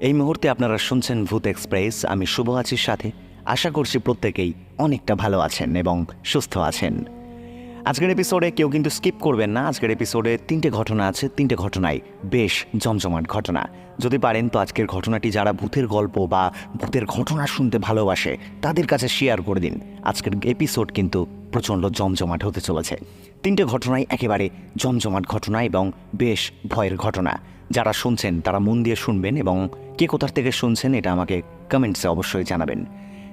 এই মুহূর্তে আপনারা শুনছেন ভূত এক্সপ্রেস। আমি শুভ আছির সাথে। আশা করছি প্রত্যেকেই অনেকটা ভালো আছেন এবং সুস্থ আছেন। আজকের এপিসোডে কেউ কিন্তু স্কিপ করবেন না। আজকের এপিসোডে তিনটে ঘটনা আছে। তিনটে ঘটনাই বেশ জমজমাট ঘটনা। যদি পারেন তো আজকের ঘটনাটি যারা ভূতের গল্প বা ভূতের ঘটনা শুনতে ভালোবাসে, তাদের কাছে শেয়ার করে দিন। আজকের এপিসোড কিন্তু প্রচণ্ড জমজমাট হতে চলেছে। তিনটে ঘটনাই একেবারে জমজমাট ঘটনা এবং বেশ ভয়ের ঘটনা। যারা শুনছেন, তারা মন দিয়ে শুনবেন এবং কে কোথার থেকে শুনছেন এটা আমাকে কমেন্টসে অবশ্যই জানাবেন।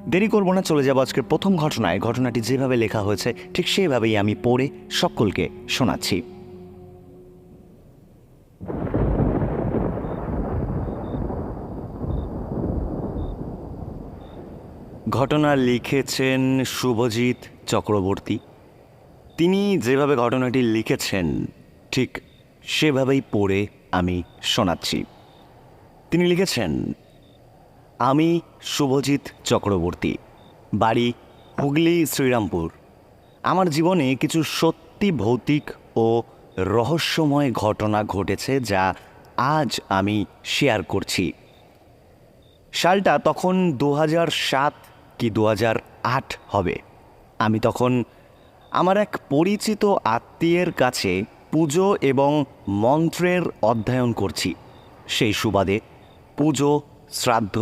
দেরি করব না, চলে যাব আজকের প্রথম ঘটনায়। ঘটনাটি যেভাবে লেখা হয়েছে, ঠিক সেভাবেই আমি পড়ে সকলকে শোনাচ্ছি। ঘটনা লিখেছেন শুভজিৎ চক্রবর্তী। তিনি যেভাবে ঘটনাটি লিখেছেন, ঠিক সেভাবেই পড়ে আমি শোনাচ্ছি। তিনি লিখেছেন, আমি শুভজিৎ চক্রবর্তী, বাড়ি হুগলি, শ্রীরামপুর। আমার জীবনে কিছু সত্যি ভৌতিক ও রহস্যময় ঘটনা ঘটেছে যা আজ আমি শেয়ার করছি। সালটা তখন দু সাত কি দু আট হবে। আমি তখন আমার এক পরিচিত আত্মীয়ের কাছে পুজো এবং মন্ত্রের অধ্যয়ন করছি। সেই সুবাদে পুজো, শ্রাদ্ধ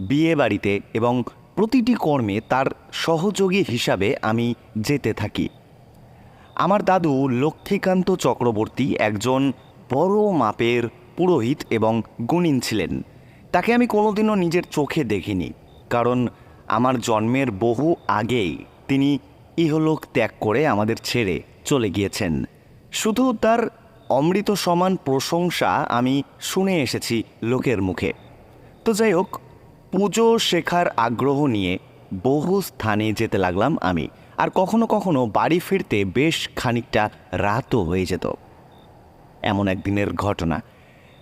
বিয়ে বাড়িতে এবং প্রতিটি কর্মে তার সহযোগী হিসাবে আমি যেতে থাকি। আমার দাদু লক্ষ্মীকান্ত চক্রবর্তী একজন বড় মাপের পুরোহিত এবং গুণিন ছিলেন। তাকে আমি কোনোদিনও নিজের চোখে দেখিনি, কারণ আমার জন্মের বহু আগেই তিনি ইহলোক ত্যাগ করে আমাদের ছেড়ে চলে গিয়েছেন। শুধু তার অমৃত সমান প্রশংসা আমি শুনে এসেছি লোকের মুখে। তো যাই হোক, পুজো শেখার আগ্রহ নিয়ে বহু স্থানে যেতে লাগলাম আমি, আর কখনো কখনো বাড়ি ফিরতে বেশ খানিকটা রাতও হয়ে যেত। এমন একদিনের ঘটনা।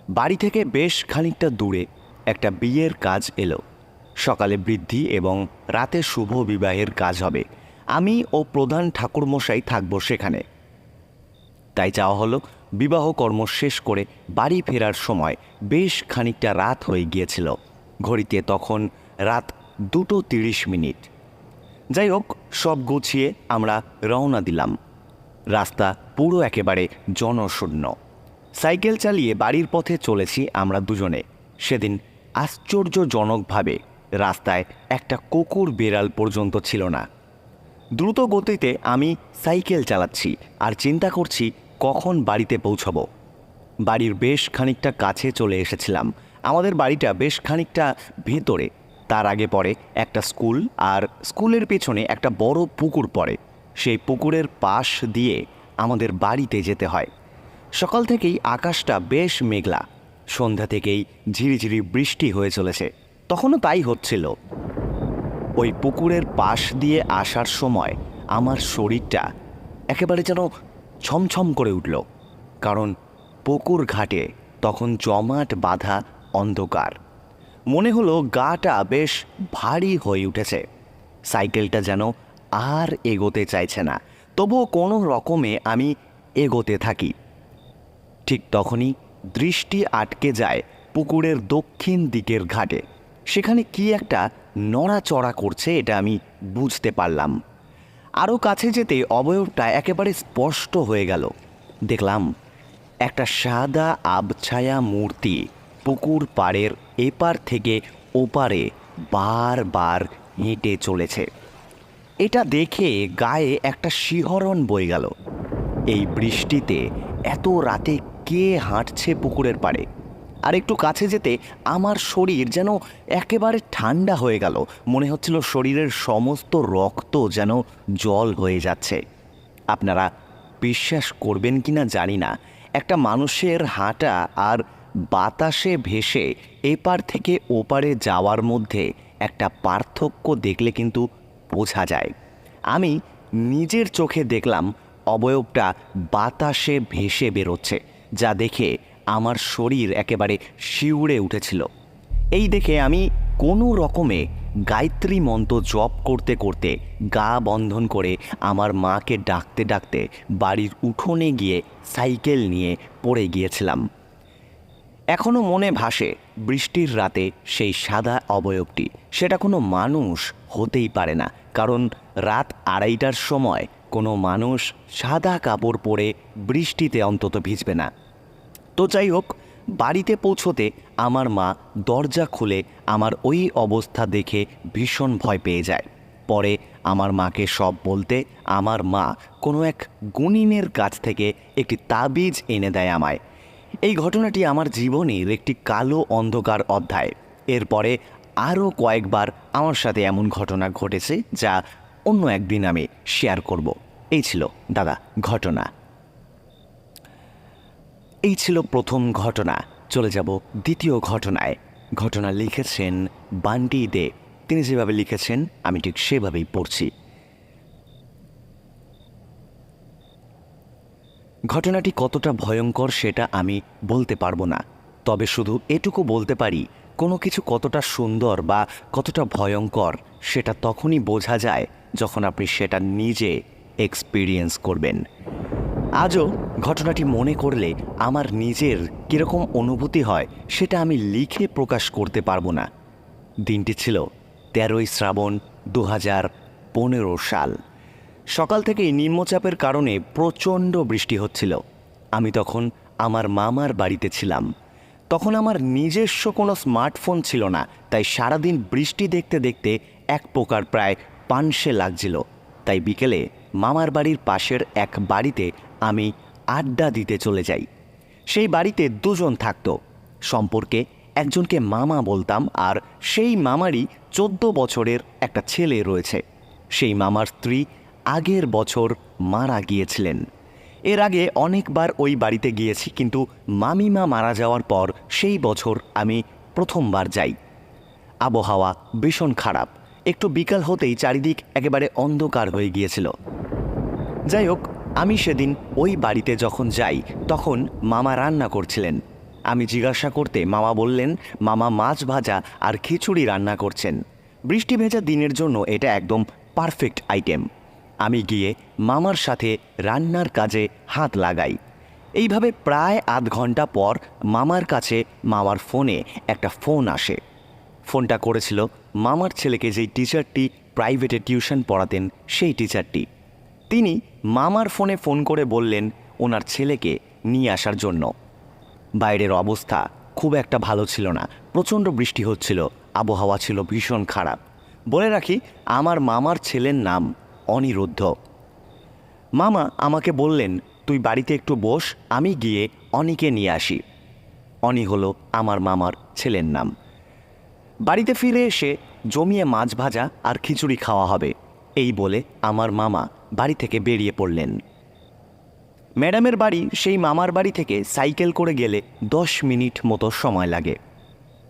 বাড়ি থেকে বেশ খানিকটা দূরে একটা বিয়ের কাজ এলো। সকালে বৃদ্ধি এবং রাতে শুভ বিবাহের কাজ হবে। আমি ও প্রধান ঠাকুরমশাই থাকব সেখানে। তাই চাওয়া হলো বিবাহ কর্ম শেষ করে বাড়ি ফেরার সময় বেশ খানিকটা রাত হয়ে গিয়েছিল। ঘড়িতে তখন রাত দুটো তিরিশ মিনিট। যাই হোক, সব গুছিয়ে আমরা রওনা দিলাম। রাস্তা পুরো একেবারে জনশূন্য। সাইকেল চালিয়ে বাড়ির পথে চলেছি আমরা দুজনে। সেদিন আশ্চর্যজনকভাবে রাস্তায় একটা কুকুর বেড়াল পর্যন্ত ছিল না। দ্রুত গতিতে আমি সাইকেল চালাচ্ছি আর চিন্তা করছি কখন বাড়িতে পৌঁছব? বাড়ির বেশ খানিকটা কাছে চলে এসেছিলাম। আমাদের বাড়িটা বেশ খানিকটা ভেতরে। তার আগে পড়ে একটা স্কুল আর স্কুলের পেছনে একটা বড় পুকুর পড়ে। সেই পুকুরের পাশ দিয়ে আমাদের বাড়িতে যেতে হয়। সকাল থেকেই আকাশটা বেশ মেঘলা। সন্ধ্যা থেকেই ঝিরিঝিরি বৃষ্টি হয়ে চলেছে। তখনও তাই হচ্ছিল। ওই পুকুরের পাশ দিয়ে আসার সময় আমার শরীরটা একেবারে যেন ছমছম করে উঠল, কারণ পুকুর ঘাটে তখন জমাট বাঁধা অন্ধকার। মনে হলো গাটা বেশ ভারী হয়ে উঠেছে। সাইকেলটা যেন আর এগোতে চাইছে না, তবুও কোনো রকমে আমি এগোতে থাকি। ঠিক তখনই দৃষ্টি আটকে যায় পুকুরের দক্ষিণ দিকের ঘাটে। সেখানে কি একটা নড়াচড়া করছে এটা আমি বুঝতে পারলাম। আরও কাছে যেতে অবয়বটা একেবারে স্পষ্ট হয়ে গেল। দেখলাম একটা সাদা আবছায়া মূর্তি পুকুর পাড়ের এপার থেকে ওপারে বারবার হেঁটে চলেছে। এটা দেখে গায়ে একটা শিহরণ বয়ে গেল। এই বৃষ্টিতে এত রাতে কে হাঁটছে পুকুরের পাড়ে? আর একটু কাছে যেতে আমার শরীর যেন একেবারে ঠান্ডা হয়ে গেল। মনে হচ্ছিল শরীরের সমস্ত রক্ত যেন জল হয়ে যাচ্ছে। আপনারা বিশ্বাস করবেন কি না জানি না। একটা মানুষের হাঁটা আর বাতাসে ভেসে এপার থেকে ওপারে যাওয়ার মধ্যে একটা পার্থক্য দেখলে কিন্তু বোঝা যায়। আমি নিজের চোখে দেখলাম অবয়বটা বাতাসে ভেসে বেরোচ্ছে, যা দেখে আমার শরীর একেবারে শিউরে উঠেছিল। এই দেখে আমি কোনো রকমে গায়ত্রী মন্ত্র জপ করতে করতে গা বন্ধন করে আমার মাকে ডাকতে ডাকতে বাড়ির উঠোনে গিয়ে সাইকেল নিয়ে পড়ে গিয়েছিলাম। এখনও মনে ভাসে বৃষ্টির রাতে সেই সাদা অবয়বটি। সেটা কোনো মানুষ হতেই পারে না, কারণ রাত আড়াইটার সময় কোনো মানুষ সাদা কাপড় পরে বৃষ্টিতে অন্তত ভিজবে না। তো যাই হোক, বাড়িতে পৌঁছোতে আমার মা দরজা খুলে আমার ওই অবস্থা দেখে ভীষণ ভয় পেয়ে যায়। পরে আমার মাকে সব বলতে আমার মা কোনো এক গুণিনের কাছ থেকে একটি তাবিজ এনে দেয় আমায়। এই ঘটনাটি আমার জীবনের একটি কালো অন্ধকার অধ্যায়। এরপরে আরও কয়েকবার আমার সাথে এমন ঘটনা ঘটেছে যা অন্য একদিন আমি শেয়ার করব। এই ছিল দাদা, ঘটনা। এই ছিল প্রথম ঘটনা। চলে যাব দ্বিতীয় ঘটনায়। ঘটনা লিখেছেন বান্টি দে। তিনি যেভাবে লিখেছেন, আমি ঠিক সেভাবেই পড়ছি। ঘটনাটি কতটা ভয়ঙ্কর সেটা আমি বলতে পারব না। তবে শুধু এটুকু বলতে পারি, কোনো কিছু কতটা সুন্দর বা কতটা ভয়ঙ্কর সেটা তখনই বোঝা যায় যখন আপনি সেটা নিজে এক্সপিরিয়েন্স করবেন। আজও ঘটনাটি মনে করলে আমার নিজের কীরকম অনুভূতি হয় সেটা আমি লিখে প্রকাশ করতে পারব না। দিনটি ছিল তেরোই শ্রাবণ দু হাজার পনেরো সাল। সকাল থেকেই নিম্নচাপের কারণে প্রচণ্ড বৃষ্টি হচ্ছিল। আমি তখন আমার মামার বাড়িতে ছিলাম। তখন আমার নিজস্ব কোনো স্মার্টফোন ছিল না, তাই সারাদিন বৃষ্টি দেখতে দেখতে এক প্রকার প্রায় পানসে লাগছিল। তাই বিকেলে মামার বাড়ির পাশের এক বাড়িতে আমি আড্ডা দিতে চলে যাই। সেই বাড়িতে দুজন থাকতো। সম্পর্কে একজনকে মামা বলতাম আর সেই মামারই চোদ্দ বছরের একটা ছেলে রয়েছে। সেই মামার স্ত্রী আগের বছর মারা গিয়েছিলেন। এর আগে অনেকবার ওই বাড়িতে গিয়েছি কিন্তু মামিমা মারা যাওয়ার পর সেই বছর আমি প্রথমবার যাই। আবহাওয়া ভীষণ খারাপ। একটু বিকাল হতেই চারিদিক একেবারে অন্ধকার হয়ে গিয়েছিল। যাই হোক আমি সেদিন ওই বাড়িতে যখন যাই, তখন মামা রান্না করছিলেন। আমি জিজ্ঞাসা করতে মামা বললেন, মামা মাছ ভাজা আর খিচুড়ি রান্না করছেন। বৃষ্টি ভেজা দিনের জন্য এটা একদম পারফেক্ট আইটেম আমি গিয়ে মামার সাথে রান্নার কাজে হাত লাগাই। এইভাবে প্রায় আধ ঘণ্টা পর মামার কাছে মামার ফোনে একটা ফোন আসে। ফোনটা করেছিল মামার ছেলেকে যেই টিচারটি প্রাইভেটে টিউশন পড়াতেন সেই টিচারটি তিনি মামার ফোনে ফোন করে বললেন ওনার ছেলেকে নিয়ে আসার জন্য। বাইরের অবস্থা খুব একটা ভালো ছিল না। প্রচণ্ড বৃষ্টি হচ্ছিল। আবহাওয়া ছিল ভীষণ খারাপ। বলে রাখি, আমার মামার ছেলের নাম অনিরুদ্ধ। মামা আমাকে বললেন, তুই বাড়িতে একটু বস, আমি গিয়ে অনিকে নিয়ে আসি। অনি হলো আমার মামার ছেলের নাম। বাড়িতে ফিরে এসে জমিয়ে মাছ ভাজা আর খিচুড়ি খাওয়া হবে, এই বলে আমার মামা বাড়ি থেকে বেরিয়ে পড়লেন। ম্যাডামের বাড়ি সেই মামার বাড়ি থেকে সাইকেল করে গেলে দশ মিনিট মতো সময় লাগে।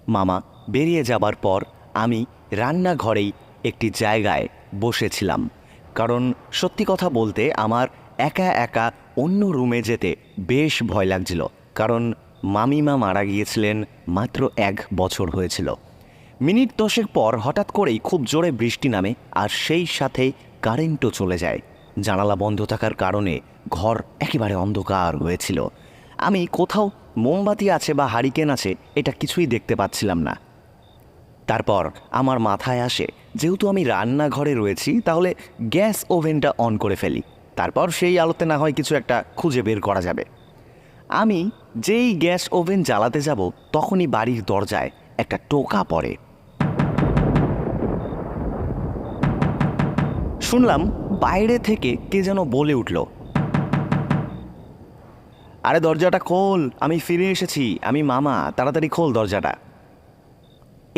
মামা বেরিয়ে যাবার পর আমি রান্নাঘরেই একটি জায়গায় বসেছিলাম। কারণ সত্যি কথা বলতে আমার একা একা অন্য রুমে যেতে বেশ ভয় লাগছিল। কারণ মামিমা মারা গিয়েছিলেন মাত্র এক বছর হয়েছিল। মিনিট দশেক পর হঠাৎ করেই খুব জোরে বৃষ্টি নামে আর সেই সাথে কারেন্টও চলে যায়। জানালা বন্ধ থাকার কারণে ঘর একেবারে অন্ধকার হয়েছিল। আমি কোথাও মোমবাতি আছে বা হারিকেন আছে, এটা কিছুই দেখতে পাচ্ছিলাম না। তারপর আমার মাথায় আসে, যেহেতু আমি রান্নাঘরে রয়েছি, তাহলে গ্যাস ওভেনটা অন করে ফেলি। তারপর সেই আলোতে না হয় কিছু একটা খুঁজে বের করা যাবে। আমি যেই গ্যাস ওভেন জ্বালাতে যাব, তখনই বাড়ির দরজায় একটা টোকা পড়ে। শুনলাম বাইরে থেকে কে যেন বলে উঠল, আরে দরজাটা খোল, আমি ফিরে এসেছি, আমি মামা, তাড়াতাড়ি খোল দরজাটা।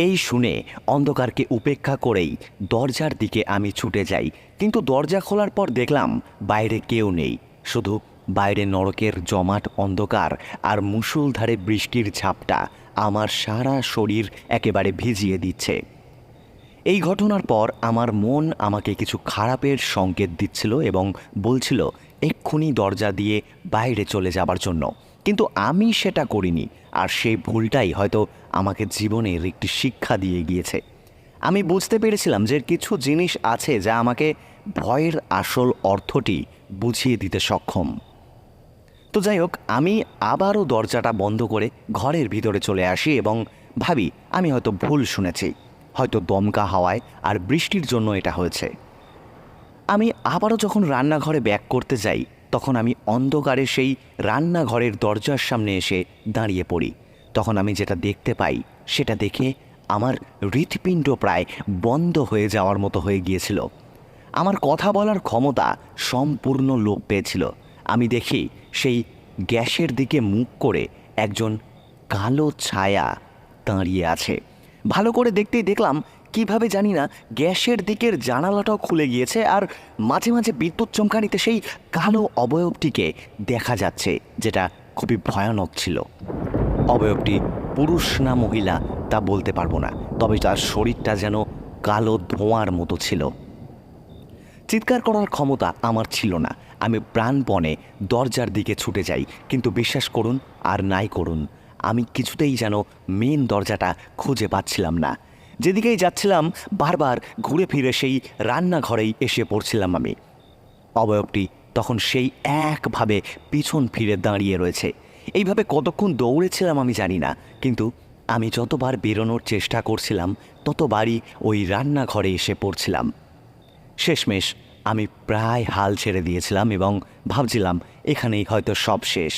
এই শুনে অন্ধকারকে উপেক্ষা করেই দরজার দিকে আমি ছুটে যাই, কিন্তু দরজা খোলার পর দেখলাম বাইরে কেউ নেই, শুধু বাইরে নরকের জমাট অন্ধকার আর মুষলধারে বৃষ্টির ঝাপটা আমার সারা শরীর একেবারে ভিজিয়ে দিচ্ছে। এই ঘটনার পর আমার মন আমাকে কিছু খারাপের সংকেত দিচ্ছিল এবং বলছিল, এক্ষুনি দরজা দিয়ে বাইরে চলে যাবার জন্য। কিন্তু আমি সেটা করিনি, আর সেই ভুলটাই হয়তো আমাকে জীবনের একটি শিক্ষা দিয়ে গিয়েছে। আমি বুঝতে পেরেছিলাম যে কিছু জিনিস আছে যা আমাকে ভয়ের আসল অর্থটি বুঝিয়ে দিতে সক্ষম। তো যাই হোক, আমি আবারও দরজাটা বন্ধ করে ঘরের ভিতরে চলে আসি এবং ভাবি, আমি হয়তো ভুল শুনেছি। হয়তো দমকা হাওয়ায় আর বৃষ্টির জন্য এটা হয়েছে। আমি আবারও যখন রান্নাঘরে ব্যাক করতে যাই, তখন আমি অন্ধকারে সেই রান্নাঘরের দরজার সামনে এসে দাঁড়িয়ে পড়ি। তখন আমি যেটা দেখতে পাই, সেটা দেখে আমার হৃৎপিণ্ড প্রায় বন্ধ হয়ে যাওয়ার মতো হয়ে গিয়েছিল। আমার কথা বলার ক্ষমতা সম্পূর্ণ লোপ পেয়েছিল। আমি দেখি সেই গ্যাসের দিকে মুখ করে একজন কালো ছায়া দাঁড়িয়ে আছে। ভালো করে দেখতেই দেখলাম, কীভাবে জানি না গ্যাসের দিকের জানালাটাও খুলে গিয়েছে আর মাঝে মাঝে বিদ্যুৎ চমকানিতে সেই কালো অবয়বটিকে দেখা যাচ্ছে, যেটা খুবই ভয়ানক ছিল। অবয়বটি পুরুষ না মহিলা তা বলতে পারব না, তবে তার শরীরটা যেন কালো ধোঁয়ার মতো ছিল। চিৎকার করার ক্ষমতা আমার ছিল না। আমি প্রাণপণে দরজার দিকে ছুটে যাই, কিন্তু বিশ্বাস করুন আর নাই করুন আমি কিছুতেই যেন মেন দরজাটা খুঁজে পাচ্ছিলাম না। যেদিকেই যাচ্ছিলাম, বারবার ঘুরে ফিরে সেই রান্নাঘরেই এসে পড়ছিলাম আমি। অবয়বটি তখন সেই একভাবে পিছন ফিরে দাঁড়িয়ে রয়েছে। এইভাবে কতক্ষণ দৌড়েছিলাম আমি জানি না, কিন্তু আমি যতবার বেরোনোর চেষ্টা করছিলাম, ততবারই ওই রান্নাঘরে এসে পড়ছিলাম। শেষমেশ আমি প্রায় হাল ছেড়ে দিয়েছিলাম এবং ভাবছিলাম, এখানেই হয়তো সব শেষ।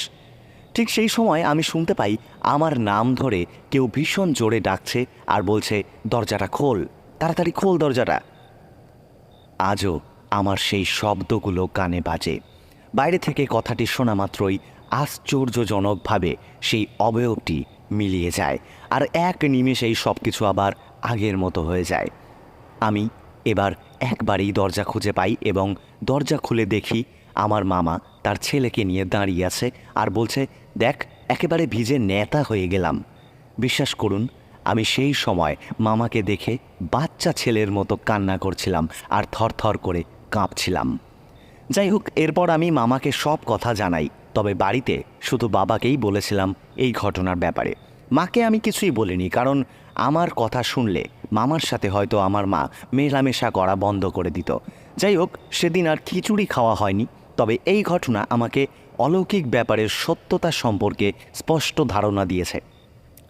ঠিক সেই সময় আমি শুনতে পাই আমার নাম ধরে কেউ ভীষণ জোরে ডাকছে আর বলছে, দরজাটা খোল, তাড়াতাড়ি খোল দরজাটা। আজও আমার সেই শব্দগুলো কানে বাজে। বাইরে থেকে কথাটি শোনা মাত্রই আশ্চর্যজনকভাবে সেই অবয়বটি মিলিয়ে যায় আর এক নিমেষেই সব কিছু আবার আগের মতো হয়ে যায়। আমি এবার একবারই দরজা খুঁজে পাই এবং দরজা খুলে দেখি আমার মামা তার ছেলেকে নিয়ে দাঁড়িয়ে আছে আর বলছে দেখ, একেবারে ভিজে নেতা হয়ে গেলাম। বিশ্বাস করুন, আমি সেই সময় মামাকে দেখে বাচ্চা ছেলের মতো কান্না করছিলাম আর থরথর করে কাঁপছিলাম। যাই হোক, এরপর আমি মামাকে সব কথা জানাই, তবে বাড়িতে শুধু বাবাকেই বলেছিলাম এই ঘটনার ব্যাপারে। মাকে আমি কিছুই বলিনি, কারণ আমার কথা শুনলে মামার সাথে হয়তো আমার মা মেলামেশা করা বন্ধ করে দিত। যাই হোক, সেদিন আর খিচুড়ি খাওয়া হয়নি, তবে এই ঘটনা আমাকে অলৌকিক ব্যাপারের সত্যতা সম্পর্কে স্পষ্ট ধারণা দিয়েছে।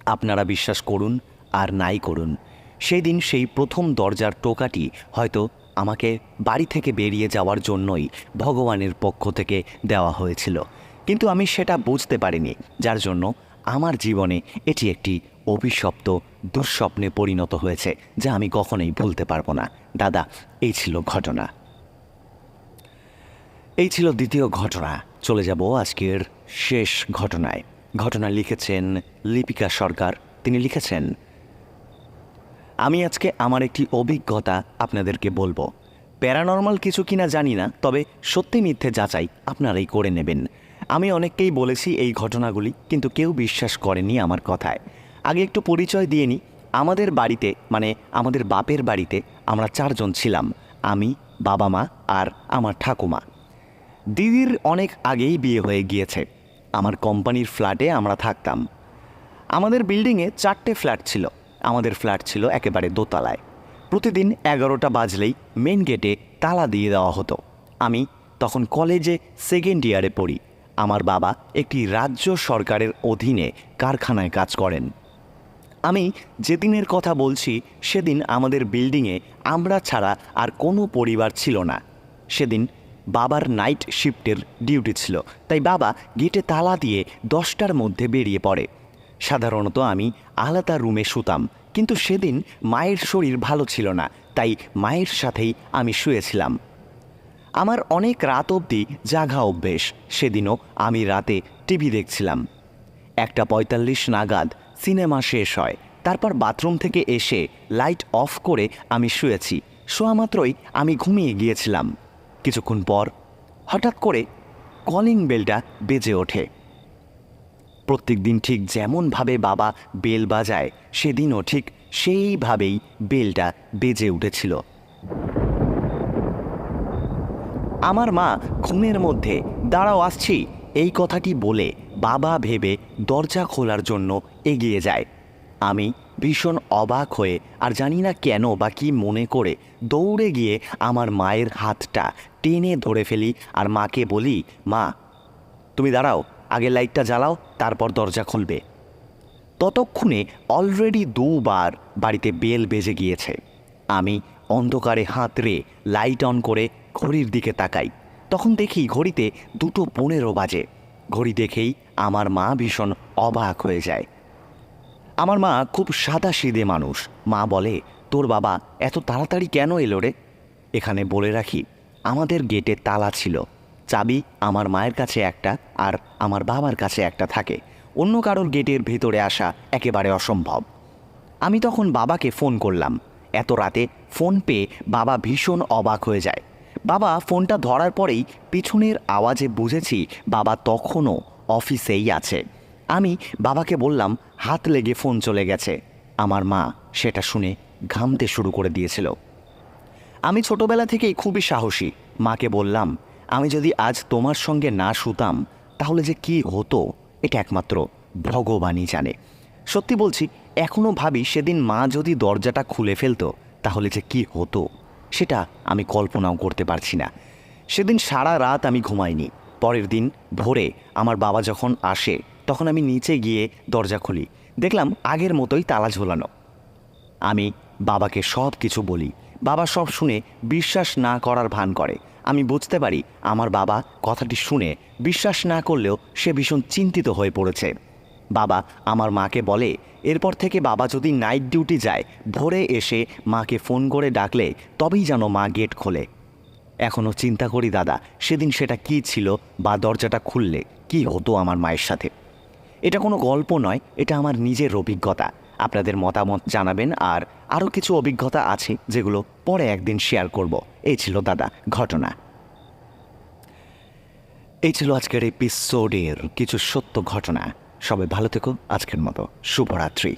আপনারা বিশ্বাস করুন আর নাই করুন। সেই দিন সেই প্রথম দরজার টোকাটি হয়তো আমাকে বাড়ি থেকে বেরিয়ে যাওয়ার জন্যই ভগবানের পক্ষ থেকে দেওয়া হয়েছিল। কিন্তু আমি সেটা বুঝতে পারিনি, যার জন্য আমার জীবনে এটি একটি অভিশপ্ত দুঃস্বপ্নে পরিণত হয়েছে, যা আমি কখনোই ভুলতে পারব না। দাদা, এই ছিল ঘটনা। এই ছিল দ্বিতীয় ঘটনা। চলে যাব আজকের শেষ ঘটনায়। ঘটনা লিখেছেন লিপিকা সরকার। তিনি লিখেছেন, আমি আজকে আমার একটি অভিজ্ঞতা আপনাদেরকে বলব। প্যারানর্মাল কিছু কিনা জানি না, তবে সত্যি মিথ্যে যাচাই আপনারাই করে নেবেন। আমি অনেককেই বলেছি এই ঘটনাগুলি, কিন্তু কেউ বিশ্বাস করেনি আমার কথায়। আগে একটু পরিচয় দিয়ে নিই। আমাদের বাড়িতে মানে আমাদের বাপের বাড়িতে আমরা চারজন ছিলাম। আমি, বাবা মা আর আমার ঠাকুমা। দিদির অনেক আগেই বিয়ে হয়ে গিয়েছে। আমার কোম্পানির ফ্ল্যাটে আমরা থাকতাম। আমাদের বিল্ডিংয়ে চারটে ফ্ল্যাট ছিল। আমাদের ফ্ল্যাট ছিল একেবারে দোতলায়। প্রতিদিন এগারোটা বাজলেই মেন গেটে তালা দিয়ে দেওয়া হতো। আমি তখন কলেজে সেকেন্ড ইয়ারে পড়ি। আমার বাবা একটি রাজ্য সরকারের অধীনে কারখানায় কাজ করেন। আমি যেদিনের কথা বলছি, সেদিন আমাদের বিল্ডিংয়ে আমরা ছাড়া আর কোনো পরিবার ছিল না। সেদিন বাবার নাইট শিফটের ডিউটি ছিল। তাই বাবা গেটে তালা দিয়ে দশটার মধ্যে বেরিয়ে পড়ে। সাধারণত আমি আলাদা রুমে শুতাম, কিন্তু সেদিন মায়ের শরীর ভালো ছিল না, তাই মায়ের সাথেই আমি শুয়েছিলাম। আমার অনেক রাত অবধি জাগা অভ্যেস, সেদিনও আমি রাতে টিভি দেখছিলাম। একটা পঁয়তাল্লিশ নাগাদ সিনেমা শেষ হয়, তারপর বাথরুম থেকে এসে লাইট অফ করে আমি শুয়েছি। শোয়া মাত্রই আমি ঘুমিয়ে গিয়েছিলাম। কিছুক্ষণ পর হঠাৎ করে কলিং বেলটা বেজে ওঠে। প্রত্যেক দিন ঠিক যেমনভাবে বাবা বেল বাজায়, সেদিনও ঠিক সেইভাবেই বেলটা বেজে উঠেছিল। আমার মা ঘুমের মধ্যে, দাঁড়াও, আসছি। এই কথাটি বলে বাবা ভেবে দরজা খোলার জন্য এগিয়ে যায়। আমি ভীষণ অবাক হয়ে আর জানি না কেন বা কি মনে করে দৌড়ে গিয়ে আমার মায়ের হাতটা টেনে ধরে ফেলি আর মাকে বলি, মা, তুমি দাঁড়াও, আগে লাইটটা জ্বালাও, তারপর দরজা খুলবে। ততক্ষণে অলরেডি দুবার বাড়িতে বেল বেজে গিয়েছে। আমি অন্ধকারে হাতড়ে লাইট অন করে ঘড়ির দিকে তাকাই। তখন দেখি ঘড়িতে দুটো পনেরো বাজে। ঘড়ি দেখেই আমার মা ভীষণ অবাক হয়ে যায়। আমার মা খুব সাদা সিধে মানুষ। মা বলে, তোর বাবা এত তাড়াতাড়ি কেন এলো রে? এখানে বলে রাখি, আমাদের গেটে তালা ছিল। চাবি আমার মায়ের কাছে একটা আর আমার বাবার কাছে একটা থাকে। অন্য কারোর গেটের ভেতরে আসা একেবারে অসম্ভব। আমি তখন বাবাকে ফোন করলাম। এত রাতে ফোন পেয়ে বাবা ভীষণ অবাক হয়ে যায়। বাবা ফোনটা ধরার পরেই পিছনের আওয়াজে বুঝেছি বাবা তখনও অফিসেই আছে। আমি বাবাকে বললাম, হাত লেগে ফোন চলে গেছে। আমার মা সেটা শুনে ঘামতে শুরু করে দিয়েছিল। আমি ছোটবেলা থেকেই খুবই সাহসী। মাকে বললাম, আমি যদি আজ তোমার সঙ্গে না শুতাম, তাহলে যে কি হতো? এটা একমাত্র ভগবানই জানে। সত্যি বলছি এখনও ভাবি সেদিন মা যদি দরজাটা খুলে ফেলতো, তাহলে যে কি হতো, সেটা আমি কল্পনাও করতে পারছি না। সেদিন সারা রাত আমি ঘুমাইনি। পরের দিন ভোরে আমার বাবা যখন আসে তখন আমি নিচে গিয়ে দরজা খুলি। দেখলাম আগের মতোই তালা ঝোলানো। আমি বাবাকে সব কিছু বলি। বাবা সব শুনে বিশ্বাস না করার ভান করে। আমি বুঝতে পারি আমার বাবা কথাটি শুনে বিশ্বাস না করলেও সে ভীষণ চিন্তিত হয়ে পড়েছে। বাবা আমার মাকে বলে, এরপর থেকে বাবা যদি নাইট ডিউটি যায়, ভোরে এসে মাকে ফোন করে ডাকলে তবেই যেন মা গেট খোলে। এখনও চিন্তা করি দাদা, সেদিন সেটা কি ছিল বা দরজাটা খুললে কি হতো আমার মায়ের সাথে? এটা কোনো গল্প নয়, এটা আমার নিজের অভিজ্ঞতা। আপনাদের মতামত জানাবেন আর আরও কিছু অভিজ্ঞতা আছে যেগুলো পরে একদিন শেয়ার করব। এই ছিল দাদা, ঘটনা। এই ছিল আজকের এপিসোডের কিছু সত্য ঘটনা। সবাই ভালো থেকো, আজকের মতো শুভরাত্রি।